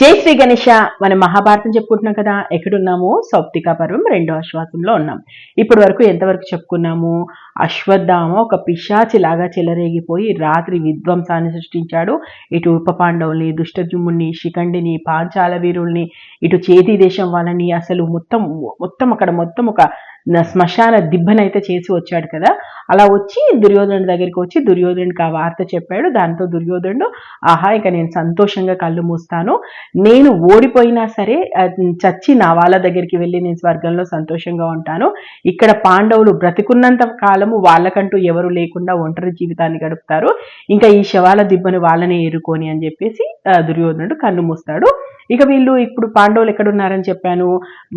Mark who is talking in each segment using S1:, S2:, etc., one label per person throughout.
S1: జై శ్రీ గణేష మనం మహాభారతం చెప్పుకుంటున్నాం కదా. ఎక్కడున్నాము? సౌప్తికా పర్వం రెండో ఆశ్వాసంలో ఉన్నాం. ఇప్పటి వరకు ఎంతవరకు చెప్పుకున్నాము? అశ్వత్థామ ఒక పిశాచిలాగా చెలరేగిపోయి రాత్రి విధ్వంసాన్ని సృష్టించాడు. ఇటు ఉప పాండవుల్ని దుష్టజుమ్ముని శిఖండిని పాంచాల వీరుల్ని ఇటు చేతి దేశం వాళ్ళని అసలు మొత్తం మొత్తం అక్కడ మొత్తం ఒక శ్మశాన దిబ్బనైతే చేసి వచ్చాడు కదా. అలా వచ్చి దుర్యోధనుడి దగ్గరికి వచ్చి దుర్యోధనుడికి ఆ వార్త చెప్పాడు. దాంతో దుర్యోధనుడు ఆహా ఇక నేను సంతోషంగా కళ్ళు మూస్తాను. నేను ఓడిపోయినా సరే చచ్చి నా వాళ్ళ దగ్గరికి వెళ్ళి నేను స్వర్గంలో సంతోషంగా ఉంటాను. ఇక్కడ పాండవులు బ్రతికున్నంత కాలము వాళ్ళకంటూ ఎవరు లేకుండా ఒంటరి జీవితాన్ని గడుపుతారు. ఇంకా ఈ శవాల దిబ్బను వాళ్ళనే ఏరుకొని అని చెప్పేసి దుర్యోధనుడు కన్ను మూస్తాడు. ఇక వీళ్ళు ఇప్పుడు పాండవులు ఎక్కడున్నారని చెప్పాను.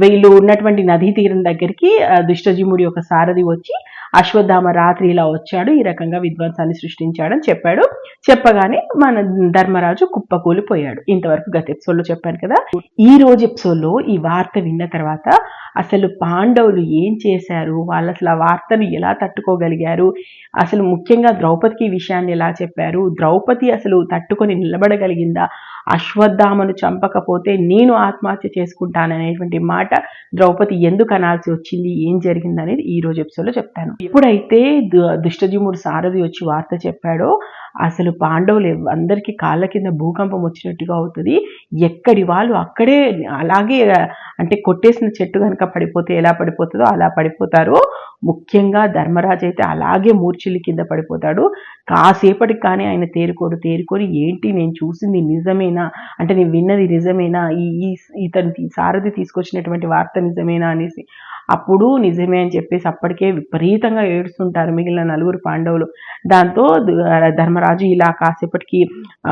S1: వీళ్ళు ఉన్నటువంటి నదీ తీరం దగ్గరికి దుష్టజీముడి దుష్టజిముడి యొక్క సారథి వచ్చి అశ్వత్థామ రాత్రి ఇలా వచ్చాడు ఈ రకంగా విధ్వంసాన్ని సృష్టించాడని చెప్పాడు. చెప్పగానే మన ధర్మరాజు కుప్పకూలిపోయాడు. ఇంతవరకు గత ఎపిసోడ్లో చెప్పాను కదా. ఈ రోజు ఎపిసోడ్లో ఈ వార్త విన్న తర్వాత అసలు పాండవులు ఏం చేశారు? వాళ్ళు అసలు ఆ వార్తను ఎలా తట్టుకోగలిగారు? అసలు ముఖ్యంగా ద్రౌపదికి విషయాన్ని ఎలా చెప్పారు? ద్రౌపది అసలు తట్టుకొని నిలబడగలిగిందా? అశ్వత్థామను చంపకపోతే నేను ఆత్మహత్య చేసుకుంటాననేటువంటి మాట ద్రౌపది ఎందుకు అనాల్సి వచ్చింది? ఏం జరిగింది అనేది ఈ రోజు ఎపిసోడ్లో చెప్తాను. ఎప్పుడైతే దు- సారథి వచ్చి వార్త చెప్పాడో అసలు పాండవులు అందరికీ కాళ్ళ కింద భూకంపం వచ్చినట్టుగా అవుతుంది. ఎక్కడి వాళ్ళు అక్కడే అలాగే అంటే కొట్టేసిన చెట్టు కనుక పడిపోతే ఎలా పడిపోతుందో అలా పడిపోతారు. ముఖ్యంగా ధర్మరాజు అయితే అలాగే మూర్ఛిల్లి కింద పడిపోతాడు. కాసేపటికి కానీ ఆయన తేరుకోడు తేరుకొని ఏంటి నేను చూసింది నిజమేనా? అంటే నేను విన్నది నిజమేనా? ఈ ఈ సారథి తీసుకొచ్చినటువంటి వార్త నిజమేనా అనేసి. అప్పుడు నిజమే అని చెప్పేసి అప్పటికే విపరీతంగా ఏడుస్తుంటారు మిగిలిన నలుగురు పాండవులు. దాంతో ధర్మ ధర్మరాజు ఇలా కాసేపటికి ఆ,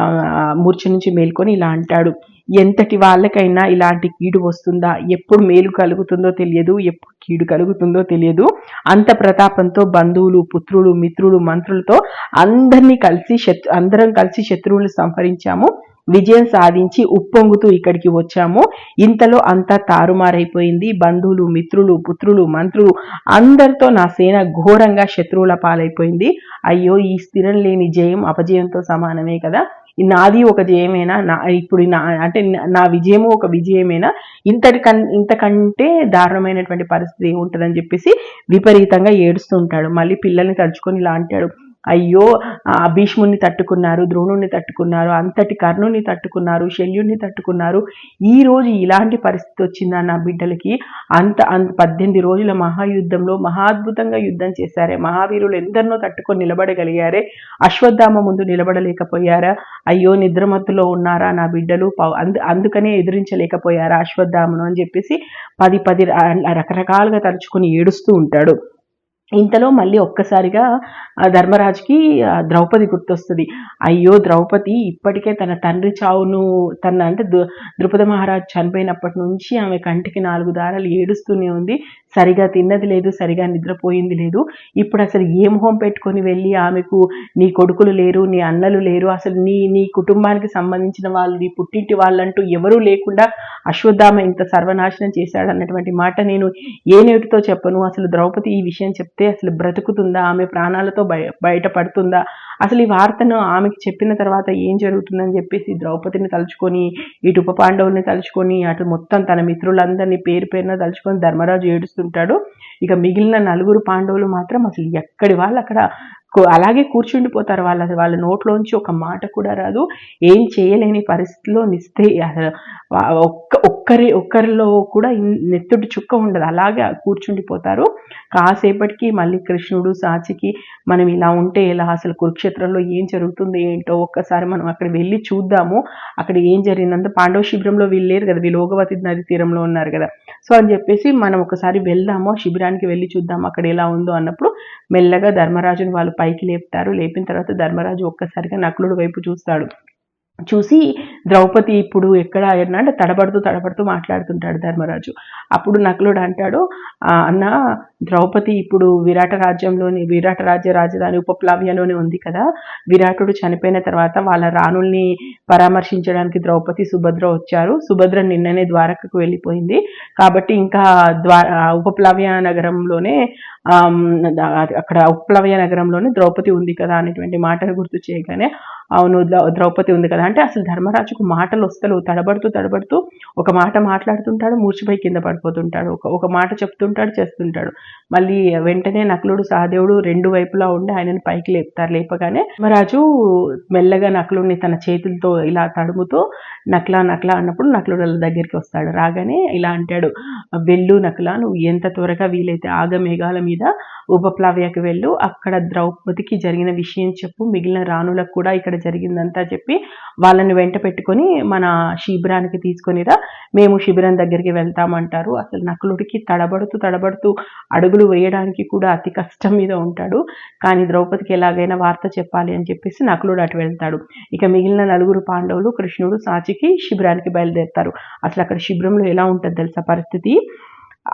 S1: మూర్ఛ నుంచి మేల్కొని ఇలా అంటాడు. ఎంతటి వాళ్ళకైనా ఇలాంటి కీడు వస్తుందా? ఎప్పుడు మేలు కలుగుతుందో తెలియదు ఎప్పుడు కీడు కలుగుతుందో తెలియదు. అంత ప్రతాపంతో బంధువులు పుత్రులు మిత్రులు మంత్రులతో అందరినీ కలిసి శత్రు అందరం కలిసి శత్రువులు సంహరించాము. విజయం సాధించి ఉప్పొంగుతూ ఇక్కడికి వచ్చాము. ఇంతలో అంతా తారుమారైపోయింది. బంధువులు మిత్రులు పుత్రులు మంత్రులు అందరితో నా సేన ఘోరంగా శత్రువుల పాలైపోయింది. అయ్యో ఈ స్థిరం లేని జయం అపజయంతో సమానమే కదా. నాది ఒక జయమేనా? నా ఇప్పుడు నా అంటే నా- నా విజయము ఒక విజయమేనా? ఇంతటి కన్ ఇంతకంటే దారుణమైనటువంటి పరిస్థితి ఉంటుందని చెప్పేసి విపరీతంగా ఏడుస్తుంటాడు మళ్ళీ పిల్లల్ని తడుచుకొని ఇలా అంటాడు. అయ్యో ఆ భీష్ముని తట్టుకున్నారు ద్రోణుని తట్టుకున్నారు అంతటి కర్ణుని తట్టుకున్నారు శల్యుని తట్టుకున్నారు. ఈ రోజు ఇలాంటి పరిస్థితి వచ్చిందా నా బిడ్డలకి? అంత అంత పద్దెనిమిది రోజుల మహాయుద్ధంలో మహాద్భుతంగా యుద్ధం చేశారే. మహావీరులు ఎందరినో తట్టుకొని నిలబడగలిగారే. అశ్వత్థామ ముందు నిలబడలేకపోయారా? అయ్యో నిద్రమత్తులో ఉన్నారా నా బిడ్డలు? ప- అందు అందుకనే ఎదిరించలేకపోయారా అశ్వత్థామను అని చెప్పేసి పది పది రకరకాలుగా తలుచుకొని ఏడుస్తూ ఉంటాడు. ఇంతలో మళ్ళీ ఒక్కసారిగా ధర్మరాజుకి ద్రౌపది గుర్తొస్తుంది. అయ్యో ద్రౌపది ఇప్పటికే తన తండ్రి చావును తన అంటే దు- ద్రుపద మహారాజు చనిపోయినప్పటి నుంచి ఆమె కంటికి నాలుగు దారాలు ఏడుస్తూనే ఉంది. సరిగా తిన్నది లేదు సరిగా నిద్రపోయింది లేదు. ఇప్పుడు అసలు ఏం హోం పెట్టుకొని వెళ్ళి ఆమెకు నీ కొడుకులు లేరు నీ అన్నలు లేరు అసలు నీ నీ కుటుంబానికి సంబంధించిన వాళ్ళు నీ పుట్టింటి వాళ్ళంటూ ఎవరూ లేకుండా అశ్వత్థామ ఇంత సర్వనాశనం చేశాడు అన్నటువంటి మాట నేను ఏ నేటితో చెప్పను. అసలు ద్రౌపది ఈ విషయం చెప్తే అసలు బ్రతుకుతుందా? ఆమె ప్రాణాలతో బయ బయటపడుతుందా? అసలు ఈ వార్తను ఆమెకి చెప్పిన తర్వాత ఏం జరుగుతుందని చెప్పేసి ద్రౌపదిని తలుచుకొని ఇటు ఉప పాండవుల్ని తలుచుకొని అటు మొత్తం తన మిత్రులందరినీ పేరు పేరున తలుచుకొని ధర్మరాజు ఏడుస్తుంటాడు. ఇక మిగిలిన నలుగురు పాండవులు మాత్రం అసలు ఎక్కడి వాళ్ళు అక్కడ అలాగే కూర్చుండిపోతారు వాళ్ళ వాళ్ళ నోట్లోంచి ఒక మాట కూడా రాదు. ఏం చేయలేని పరిస్థితిలో నిస్తే ఒక్క ఒక్కరి ఒక్కరిలో కూడా నెత్తుడు చుక్క ఉండదు. అలాగే కూర్చుండిపోతారు. కాసేపటికి మళ్ళీ కృష్ణుడు సాచికి మనం ఇలా ఉంటే ఎలా? అసలు కురుక్షేత్రంలో ఏం జరుగుతుంది ఏంటో ఒక్కసారి మనం అక్కడ వెళ్ళి చూద్దాము. అక్కడ ఏం జరిగిందంత పాండవ శిబిరంలో వీళ్ళు లేరు కదా. వీళ్ళు ఓగవతి నది తీరంలో ఉన్నారు కదా. సో అని చెప్పేసి మనం ఒకసారి వెళ్దాము. శిబిరానికి వెళ్ళి చూద్దాము అక్కడ ఎలా ఉందో అన్నప్పుడు మెల్లగా ధర్మరాజుని వాళ్ళు పైకి లేపుతారు. లేపిన తర్వాత ధర్మరాజు ఒక్కసారిగా నకులుడు వైపు చూస్తాడు. చూసి ద్రౌపది ఇప్పుడు ఎక్కడ అంటే తడబడుతూ తడబడుతూ మాట్లాడుతుంటాడు ధర్మరాజు. అప్పుడు నకులుడు అంటాడు అన్న ద్రౌపది ఇప్పుడు విరాట రాజ్యంలోని విరాట రాజ్య రాజధాని ఉపప్లావ్యలోనే ఉంది కదా. విరాటుడు చనిపోయిన తర్వాత వాళ్ళ రాణుల్ని పరామర్శించడానికి ద్రౌపది సుభద్ర వచ్చారు. సుభద్ర నిన్ననే ద్వారకకు వెళ్ళిపోయింది. కాబట్టి ఇంకా ద్వా ఉపప్లావ్య ఉపప్లవ్య నగరంలోనే అక్కడ ఉపప్లవ్య నగరంలోనే ద్రౌపది ఉంది కదా అనేటువంటి మాటను గుర్తు చేయగానే అవును ద్రౌపది ఉంది కదా. అంటే అసలు ధర్మరాజుకు మాటలు వస్తలు తడబడుతూ తడబడుతూ ఒక మాట మాట్లాడుతుంటాడు మూర్చిపోయి కింద పడిపోతుంటాడు. ఒక ఒక మాట చెప్తుంటాడు చేస్తుంటాడు. మళ్ళీ వెంటనే నకులుడు సహదేవుడు రెండు వైపులా ఉండి ఆయనను పైకి లేపుతారు. లేపగానే ధర్మరాజు మెల్లగా నకులుడిని తన చేతులతో ఇలా తడుముతూ నక్లా నక్లా అన్నప్పుడు నకులుడు వాళ్ళ దగ్గరికి వస్తాడు. రాగానే ఇలా అంటాడు వెళ్ళు నకులా నువ్వు ఎంత త్వరగా వీలైతే ఆగమేఘాల మీద ఉపప్లావ్యకి వెళ్ళు. అక్కడ ద్రౌపదికి జరిగిన విషయం చెప్పు. మిగిలిన రాణులకు కూడా ఇక్కడ జరిగిందంతా చెప్పి వాళ్ళని వెంట పెట్టుకొని మన శిబిరానికి తీసుకొనిరా మేము శిబిరం దగ్గరికి వెళ్తామంటారు అసలు నకులుడికి తడబడుతూ తడబడుతూ అడుగులు వేయడానికి కూడా అతి కష్టం మీద ఉంటాడు. కానీ ద్రౌపదికి ఎలాగైనా వార్త చెప్పాలి అని చెప్పేసి నకులుడు అటు వెళ్తాడు. ఇక మిగిలిన నలుగురు పాండవులు కృష్ణుడు సాచి సాచికి శిబిరానికి బయలుదేరుతారు. అసలు అక్కడ శిబిరంలో ఎలా ఉంటుంది తెలుసా పరిస్థితి?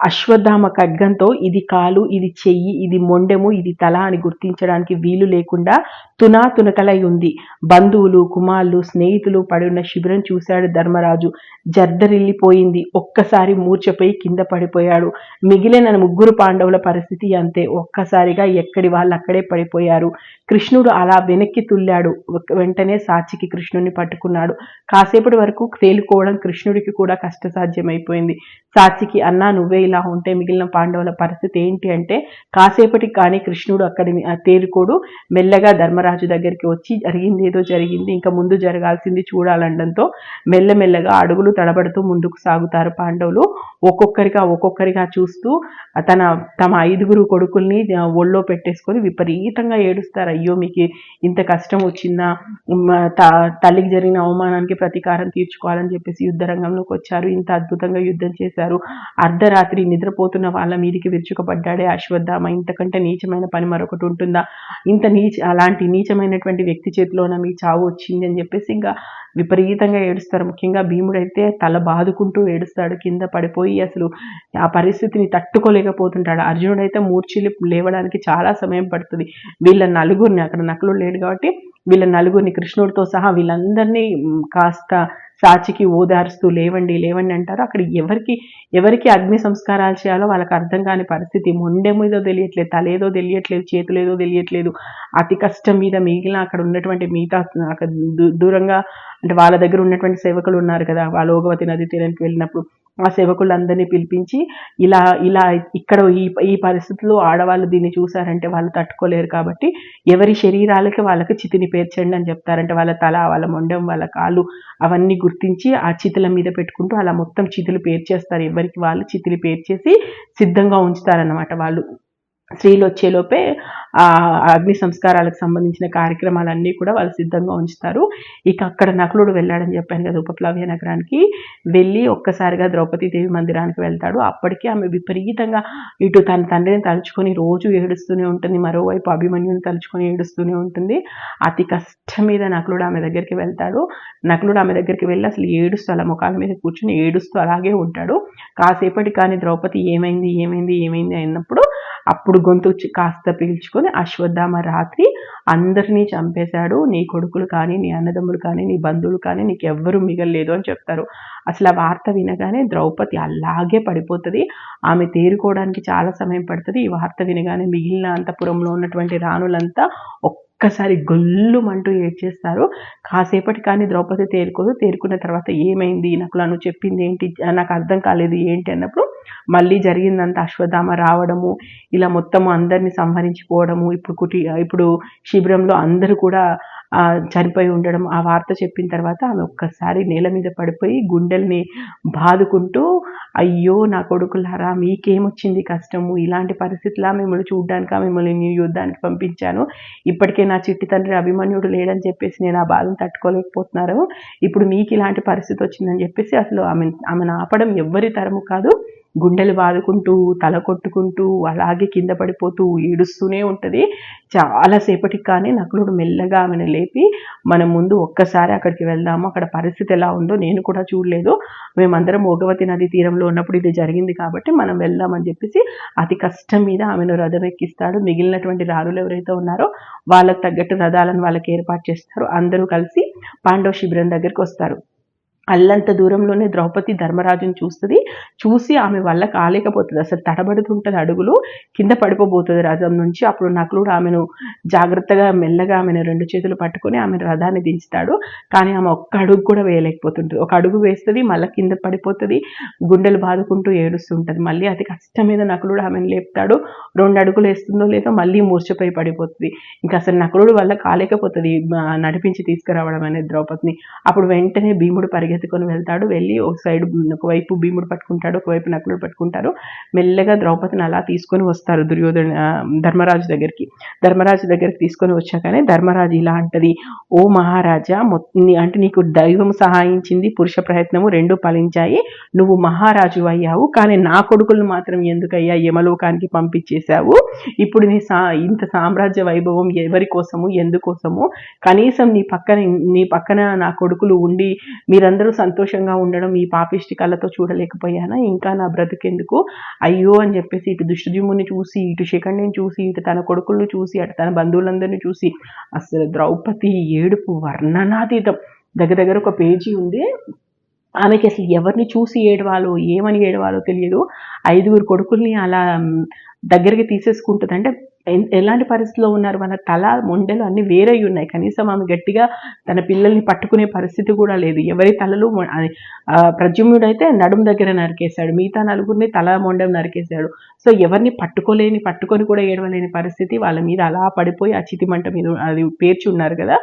S1: అశ్వత్థామ ఖడ్గంతో ఇది కాలు ఇది చెయ్యి ఇది మొండెము ఇది తల అని గుర్తించడానికి వీలు లేకుండా తునా తునకలై ఉంది. బంధువులు కుమారులు స్నేహితులు పడి ఉన్న శిబిరం చూశాడు ధర్మరాజు. జర్దరిల్లిపోయింది. ఒక్కసారి మూర్చపోయి కింద పడిపోయాడు. మిగిలిన ముగ్గురు పాండవుల పరిస్థితి అంతే. ఒక్కసారిగా ఎక్కడి వాళ్ళు అక్కడే పడిపోయారు. కృష్ణుడు అలా వెనక్కి తుల్లాడు. వెంటనే సాచికి కృష్ణుడిని పట్టుకున్నాడు. కాసేపటి వరకు తేలుకోవడం కృష్ణుడికి కూడా కష్టసాధ్యమైపోయింది. సాచికి అన్నా నువ్వే ఇలా ఉంటే మిగిలిన పాండవుల పరిస్థితి ఏంటి అంటే కాసేపటికి కానీ కృష్ణుడు అక్కడి తేలుకోడు. మెల్లగా ధర్మరాజు దగ్గరికి వచ్చి జరిగింది ఏదో జరిగింది ఇంకా ముందు జరగాల్సింది చూడాలనడంతో మెల్లమెల్లగా అడుగులు తడబడుతూ ముందుకు సాగుతారు పాండవులు. ఒక్కొక్కరిగా ఒక్కొక్కరిగా చూస్తూ తన తమ ఐదుగురు కొడుకుల్ని ఒళ్ళో పెట్టేసుకొని విపరీతంగా ఏడుస్తారు అయ్యో మీకు ఇంత కష్టం వచ్చిందా? త- తల్లికి జరిగిన అవమానానికి ప్రతీకారం తీర్చుకోవాలని చెప్పేసి యుద్ధ రంగంలోకి వచ్చారు. ఇంత అద్భుతంగా యుద్ధం చేశారు. అర్ధరాత్రి నిద్రపోతున్న వాళ్ళ మీదికి విరుచుకపడ్డాడే అశ్వత్థామ. ఇంతకంటే నీచమైన పని మరొకటి ఉంటుందా? ఇంత నీచ అలాంటి నీచమైనటువంటి వ్యక్తి చేతిలోన మీ చావు వచ్చింది అని చెప్పేసి ఇంకా విపరీతంగా ఏడుస్తారు. ముఖ్యంగా భీముడైతే తల బాదుకుంటూ ఏడుస్తాడు. కింద పడిపోయి అసలు ఆ పరిస్థితిని తట్టుకోలేకపోతుంటాడు. అర్జునుడైతే మూర్ఛిలి లేవడానికి చాలా సమయం పడుతుంది. వీళ్ళ నలుగురిని అక్కడ నకులు లేడు కాబట్టి వీళ్ళ నలుగురిని కృష్ణుడితో సహా వీళ్ళందరినీ కాస్త సాచికి ఓదారుస్తూ లేవండి లేవండి అంటారు. అక్కడ ఎవరికి ఎవరికి అగ్ని సంస్కారాలు చేయాలో వాళ్ళకి అర్థం కాని పరిస్థితి. మొండెమీదో తెలియట్లేదు తలేదో తెలియట్లేదు చేతులేదో తెలియట్లేదు. అతి కష్టం మీద మిగిలిన అక్కడ ఉన్నటువంటి మిగతా అక్కడ దూ- దూరంగా అంటే వాళ్ళ దగ్గర ఉన్నటువంటి సేవకులు ఉన్నారు కదా వాళ్ళు ఓగవతి నది తీరానికి వెళ్ళినప్పుడు. ఆ సేవకులందరినీ పిలిపించి ఇలా ఇలా ఇక్కడ ఈ ఈ పరిస్థితుల్లో ఆడవాళ్ళు దీన్ని చూసారంటే వాళ్ళు తట్టుకోలేరు కాబట్టి ఎవరి శరీరాలకి వాళ్ళకి చితిని పేర్చండి అని చెప్తారంటే వాళ్ళ తల వాళ్ళ మొండెం వాళ్ళ కాళ్ళు అవన్నీ గుర్తించి ఆ చితుల మీద పెట్టుకుంటూ అలా మొత్తం చితులు పేర్చేస్తారు. ఎవరికి వాళ్ళు చితులు పేర్చేసి సిద్ధంగా ఉంచుతారన్నమాట వాళ్ళు. స్త్రీలు వచ్చేలోపే ఆ అగ్ని సంస్కారాలకు సంబంధించిన కార్యక్రమాలన్నీ కూడా వాళ్ళు సిద్ధంగా ఉంచుతారు. ఇక అక్కడ నకులుడు వెళ్ళాడని చెప్పాను కదా ఉపప్లవ్య నగరానికి. వెళ్ళి ఒక్కసారిగా ద్రౌపది దేవి మందిరానికి వెళ్తాడు. అప్పటికే ఆమె విపరీతంగా ఇటు తన తండ్రిని తలుచుకొని రోజు ఏడుస్తూనే ఉంటుంది మరోవైపు అభిమన్యుని తలుచుకొని ఏడుస్తూనే ఉంటుంది. అతి కష్టం మీద నకులుడు ఆమె దగ్గరికి వెళ్తాడు. నకులుడు ఆమె దగ్గరికి వెళ్ళి అసలు ఏడుస్తూ అలా ముఖాల మీద కూర్చుని ఏడుస్తూ అలాగే ఉంటాడు. కాసేపటి కానీ ద్రౌపది ఏమైంది ఏమైంది ఏమైంది అన్నప్పుడు అప్పుడు గొంతు కాస్త పీల్చుకొని అశ్వత్థామ రాత్రి అందరినీ చంపేశాడు. నీ కొడుకులు కానీ నీ అన్నదమ్ములు కానీ నీ బంధువులు కానీ నీకు ఎవ్వరూ మిగలలేదు అని చెప్తారు. అసలు ఆ వార్త వినగానే ద్రౌపది అలాగే పడిపోతుంది. ఆమె తేరుకోవడానికి చాలా సమయం పడుతుంది. ఈ వార్త వినగానే మిగిలిన అంతపురంలో ఉన్నటువంటి రాణులంతా ఒక్కసారి గొల్లుమంటూ ఏడ్చేస్తారు. కాసేపటి కానీ ద్రౌపది తేరుకోదు. తేరుకున్న తర్వాత ఏమైంది? నాకు నన్ను చెప్పింది ఏంటి? నాకు అర్థం కాలేదు ఏంటి? అన్నప్పుడు మళ్ళీ జరిగిందంతా అశ్వత్థామ రావడము ఇలా మొత్తం అందరిని సంహరించిపోవడము ఇప్పుడు కుటి ఇప్పుడు శిబిరంలో అందరూ కూడా చనిపోయి ఉండడం ఆ వార్త చెప్పిన తర్వాత ఆమె ఒక్కసారి నేల మీద పడిపోయి గుండెల్ని బాదుకుంటూ అయ్యో నా కొడుకులారా మీకేమొచ్చింది కష్టము? ఇలాంటి పరిస్థితిలా మిమ్మల్ని చూడ్డానికి మిమ్మల్ని నేను యుద్ధానికి పంపించాను. ఇప్పటికే నా చిట్టి తండ్రి అభిమన్యుడు లేడని చెప్పేసి నేను ఆ బాధను తట్టుకోలేకపోతున్నారు ఇప్పుడు మీకు ఇలాంటి పరిస్థితి వచ్చిందని చెప్పేసి అసలు ఆమె ఆమెను ఆపడం ఎవ్వరి తరము కాదు. గుండెలు బాదుకుంటూ తల కొట్టుకుంటూ అలాగే కింద పడిపోతూ ఏడుస్తూనే ఉంటుంది. చాలాసేపటికి కానీ నకులుడు మెల్లగా ఆమెను లేపి మనం ముందు ఒక్కసారి అక్కడికి వెళ్దాము అక్కడ పరిస్థితి ఎలా ఉందో నేను కూడా చూడలేదు. మేమందరం ఓగవతి నది తీరంలో ఉన్నప్పుడు ఇది జరిగింది కాబట్టి మనం వెళ్దామని చెప్పేసి అతి కష్టం మీద ఆమెను రథం ఎక్కిస్తాడు మిగిలినటువంటి రారులు ఎవరైతే ఉన్నారో వాళ్ళకు తగ్గట్టు రథాలను వాళ్ళకి ఏర్పాటు చేస్తారు. అందరూ కలిసి పాండవ శిబిరం దగ్గరికి వస్తారు. అల్లంత దూరంలోనే ద్రౌపది ధర్మరాజుని చూస్తుంది. చూసి ఆమె వల్ల కాలేకపోతుంది. అసలు తడబడుతుంటుంది అడుగులు. కింద పడిపోబోతుంది రథం నుంచి. అప్పుడు నకులుడు ఆమెను జాగ్రత్తగా మెల్లగా ఆమెను రెండు చేతులు పట్టుకొని ఆమె రథాన్ని దించుతాడు. కానీ ఆమె ఒక్క అడుగు కూడా వేయలేకపోతుంటుంది. ఒక అడుగు వేస్తుంది మళ్ళీ కింద పడిపోతుంది. గుండెలు బాదుకుంటూ ఏడుస్తుంటుంది. మళ్ళీ అతి కష్టం మీద నకులుడు ఆమెను లేపుతాడు. రెండు అడుగులు వేస్తుందో లేదో మళ్ళీ మూర్చపోయి పడిపోతుంది. ఇంకా అసలు నకులుడు వల్ల కాలేకపోతుంది. నడిపించి తీసుకురావడం అనేది ద్రౌపదిని. అప్పుడు వెంటనే భీముడు పరిగెత్తుకొని వెళ్తాడు వెళ్ళి ఒక సైడ్ ఒకవైపు భీముడు పట్టుకుంటాడు ఒకవైపు నకులుడు పట్టుకుంటారు. మెల్లగా ద్రౌపదిని అలా తీసుకొని వస్తారు దుర్యోధన ధర్మరాజు దగ్గరికి. ధర్మరాజు దగ్గరికి తీసుకొని వచ్చాకనే ధర్మరాజు ఇలా అంటది ఓ మహారాజా నీ- అంటే నీకు దైవం సహాయించింది పురుష ప్రయత్నము రెండు ఫలించాయి. నువ్వు మహారాజు అయ్యావు కానీ నా కొడుకులను మాత్రం ఎందుకయ్యా యమలోకానికి పంపించేశావు? ఇప్పుడు నీ సా ఇంత సామ్రాజ్య వైభవం ఎవరి కోసము ఎందుకోసము? కనీసం నీ పక్కన నీ పక్కన నా కొడుకులు ఉండి మీరందరూ సంతోషంగా ఉండడం ఈ పాపిష్టి కళ్ళతో చూడలేకపోయానా? ఇంకా నా బ్రతికెందుకు? అయ్యో అని చెప్పేసి ఇటు దుష్టజీముని చూసి ఇటు శిఖండిని చూసి ఇటు తన కొడుకులను చూసి అటు తన బంధువులందరినీ చూసి అసలు ద్రౌపది ఏడుపు వర్ణనాతీతం. దగ్గర దగ్గర ఒక పేజీ ఉంది. ఆమెకి అసలు ఎవరిని చూసి ఏడవాలో ఏమని ఏడవాలో తెలియదు. ఐదుగురు కొడుకుల్ని అలా దగ్గరికి తీసేసుకుంటుందంటే ఎలాంటి పరిస్థితిలో ఉన్నారు? వాళ్ళ తల మొండెలు అన్ని వేరే ఉన్నాయి. కనీసం ఆమె గట్టిగా తన పిల్లల్ని పట్టుకునే పరిస్థితి కూడా లేదు. ఎవరి తలలు ప్రజుమ్యుడైతే నడుం దగ్గర నరికేశాడు. మిగతా నలుగురిని తల మొండెం నరికేశాడు. సో ఎవరిని పట్టుకోలేని పట్టుకొని కూడా ఏడవలేని పరిస్థితి వాళ్ళ మీద అలా పడిపోయి ఆ చితిమంట మీద అది పేర్చి ఉన్నారు కదా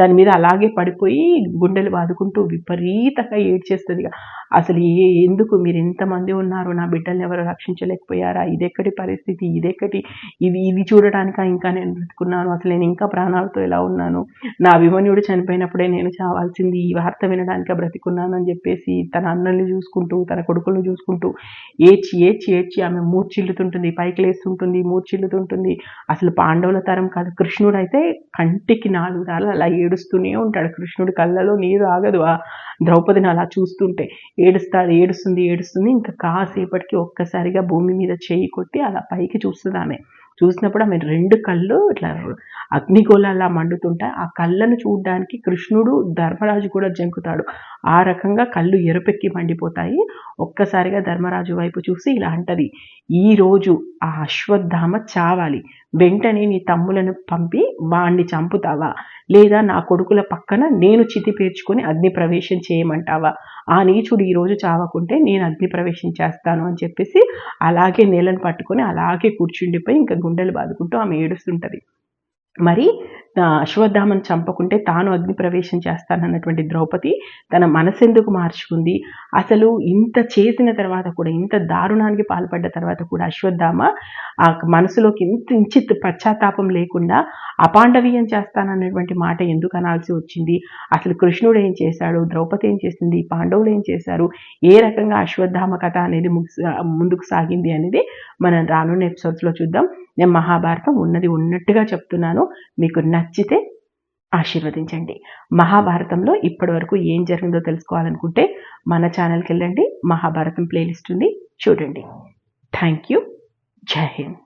S1: దాని మీద అలాగే పడిపోయి గుండెలు బాదుకుంటూ విపరీతంగా ఏడ్చేస్తుంది అసలు ఏ ఎందుకు మీరు ఎంతమంది ఉన్నారు? నా బిడ్డల్ని ఎవరు రక్షించలేకపోయారా? ఇదెక్కడి పరిస్థితి? ఇదెక్కటి? ఇది ఇది చూడటానికి ఇంకా నేను బ్రతుకున్నాను. అసలు నేను ఇంకా ప్రాణాలతో ఎలా ఉన్నాను? నా అభిమన్యుడు చనిపోయినప్పుడే నేను చావాల్సింది ఈ వార్త వినడానికి బ్రతికున్నాను అని చెప్పేసి తన అన్నల్ని చూసుకుంటూ తన కొడుకులను చూసుకుంటూ ఏడ్చి ఏడ్చి ఏడ్చి ఆమె మూర్చిల్లుతుంటుంది పైకి లేస్తుంటుంది మూర్చిల్లుతుంటుంది అసలు పాండవుల తరం కాదు. కృష్ణుడు అయితే కంటికి నాలుగు నాలుగు అలా ఏడుస్తూనే ఉంటాడు. కృష్ణుడి కళ్ళలో నీరు ఆగదు. ఆ ద్రౌపదిని అలా చూస్తుంటే ఏడుస్తాడు ఏడుస్తుంది ఏడుస్తుంది. ఇంకా కాసేపటికి ఒక్కసారిగా భూమి మీద చేయి కొట్టి అలా పైకి చూస్తుంది ఆమె. చూసినప్పుడు ఆమె రెండు కళ్ళు ఇట్లా అగ్నిగోళాలా మండుతుంటాయి. ఆ కళ్ళను చూడడానికి కృష్ణుడు ధర్మరాజు కూడా జంకుతాడు. ఆ రకంగా కళ్ళు ఎరుపెక్కి మండిపోతాయి. ఒక్కసారిగా ధర్మరాజు వైపు చూసి ఇలా అంటది ఈ రోజు ఆ అశ్వత్థామ చావాలి. వెంటనే నీ తమ్ములను పంపి వాణ్ణి చంపుతావా? లేదా నా కొడుకుల పక్కన నేను చితి పేర్చుకొని అగ్నిప్రవేశం చేయమంటావా? ఆ నీచుడు ఈరోజు చావకుంటే నేను అగ్నిప్రవేశం చేస్తాను అని చెప్పేసి అలాగే నేలను పట్టుకొని అలాగే కూర్చుండిపోయి ఇంకా గుండెలు బాదుకుంటూ ఆమె ఏడుస్తుంటుంది. మరి అశ్వత్థామను చంపకుంటే తాను అగ్ని ప్రవేశం చేస్తానన్నటువంటి ద్రౌపది తన మనసెందుకు మార్చుకుంది? అసలు ఇంత చేసిన తర్వాత కూడా ఇంత దారుణానికి పాల్పడ్డ తర్వాత కూడా అశ్వత్థామ ఆ మనసులోకి ఇంత ఇంచిత్ పశ్చాత్తాపం లేకుండా అపాండవీయం చేస్తానన్నటువంటి మాట ఎందుకు అనాల్సి వచ్చింది? అసలు కృష్ణుడు ఏం చేశాడు? ద్రౌపది ఏం చేసింది? పాండవులు ఏం చేశారు? ఏ రకంగా అశ్వత్థామ కథ అనేది ముందుకు సాగింది అనేది మనం రానున్న ఎపిసోడ్స్లో చూద్దాం. నేను మహాభారతం ఉన్నది ఉన్నట్టుగా చెప్తున్నాను. మీకు నచ్చితే ఆశీర్వదించండి. మహాభారతంలో ఇప్పటి వరకు ఏం జరిగిందో తెలుసుకోవాలనుకుంటే మన ఛానల్కి వెళ్ళండి. మహాభారతం ప్లేలిస్ట్ ఉంది. చూడండి. Thank you. జై హింద్.